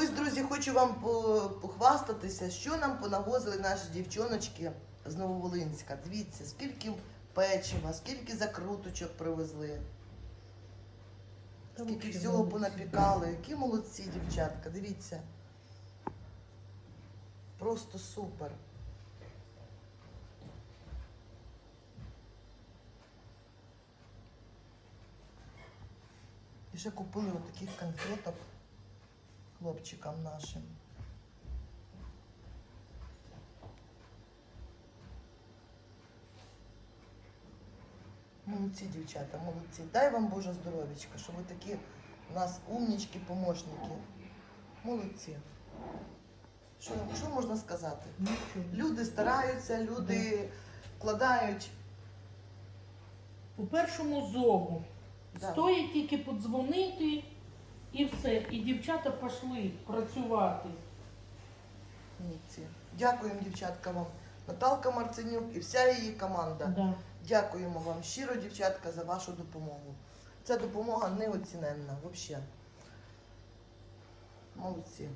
Ось, друзі, хочу вам похвастатися, що нам понавозили наші дівчоночки з Нововолинська. Дивіться, скільки печива, скільки закруточок привезли. Скільки всього понапікали. Які молодці, дівчатка, дивіться. Просто супер. І ще купили отаких конфеток хлопчикам нашим. Молодці, дівчата, молодці. Дай вам Боже здоров'ячка, що ви такі у нас умнічки, помощники. Молодці. Що, що можна сказати? Люди стараються, люди вкладають. У першому зогу Да. стоїть тільки подзвонити і все. І дівчата пішли працювати. Молодці. Дякуємо, дівчатка, вам. Наталка Марценюк і вся її команда. Да. Дякуємо вам щиро, дівчатка, за вашу допомогу. Ця допомога неоціненна, взагалі. Молодці.